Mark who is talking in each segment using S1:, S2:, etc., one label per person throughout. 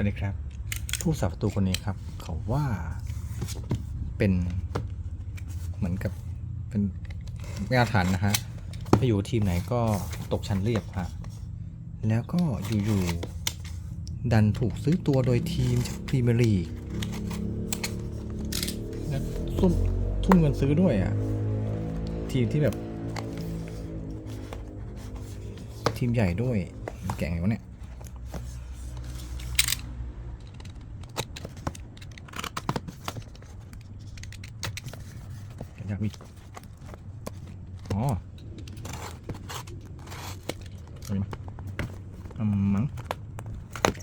S1: วัสดีครับ ผู้สาประตูคนนี้ครับ เขาว่าเป็นเหมือนกับเป็นไม่อาถรรพ์นะฮะไปอยู่ทีมไหนก็ตกชั้นเรียบฮะแล้วก็อยู่ๆดันถูกซื้อตัวโดยทีมจากพรีเมียร์ลีกและทุ่มทุ่มเงินซื้อด้วยอะ ทีมที่แบบ ทีมใหญ่ด้วย แก่งไงวะเนี่ย อยากมีอ๋อเอาดิมาอืมมั้ง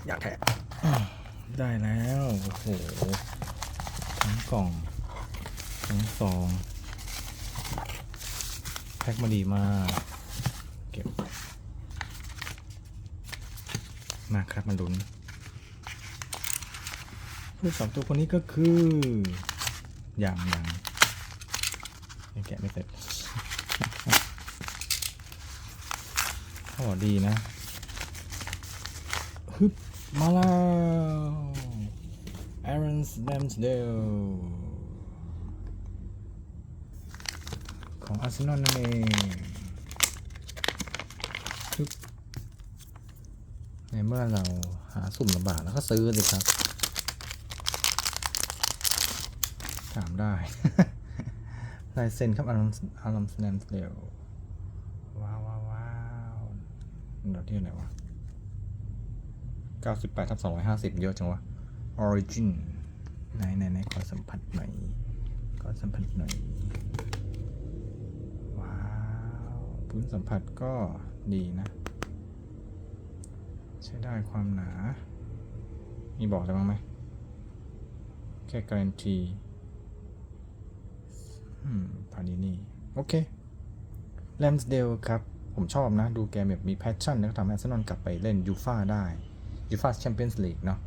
S1: อยากแทะอ่าได้แล้ว โอ้โห ทั้งกล่อง ทั้งซอง แพ็คมาดีมาก เก็บ มาครับมาลุ้นผู้สองตัวคนนี้ก็คืออย่างอย่าง ยังแกะไม่เสร็จเขาบอกดีนะฮึบมาแล้ว Aaron Ramsdale ของอาร์เซนอลนั่นเองฮึบในเมื่อเราหาสุ่มลำบากแล้วก็ซื้อสิครับ ถามได้ ลายเซ็นครับอารมอารมสแนนเดลว้าวว้าวว้าวเดี๋ยวที่ไหนวะ98ทับ250เยอะจังวะ Origin ไหนไหนไหนขอสัมผัสหน่อยขอสัมผัสหน่อย ว้าว พื้นสัมผัสก็ดีนะ ใช้ได้ความหนา มีบอกอะไรบ้างไหมแค่การันตี อืมพานินี่ โอเคแลมสเดลครับ ผมชอบนะ ดูแกแบบมีแพชชั่น แล้วทำให้อาร์เซนอลกลับไปเล่นยูฟาได้ยูฟาแชมเปี้ยนส์ลีกเนาะ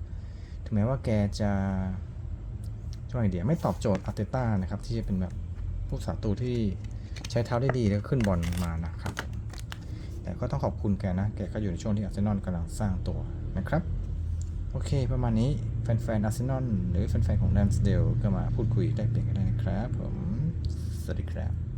S1: ถึงแม้ว่าแกจะช่วยไอเดียไม่ตอบโจทย์อาร์เตต้านะครับ ที่จะเป็นแบบผู้สาประตูที่ใช้เท้าได้ดีแล้วขึ้นบอลมานะครับ แต่ก็ต้องขอบคุณแกนะ แกก็อยู่ในช่วงที่อาร์เซนอลกำลังสร้างตัวนะครับ โอเค ประมาณนี้แฟนๆอาร์เซนอลหรือแฟนๆของแรมสเดลก็มาพูดคุยได้เปลี่ยนกันได้นะครับผม สวัสดีครับ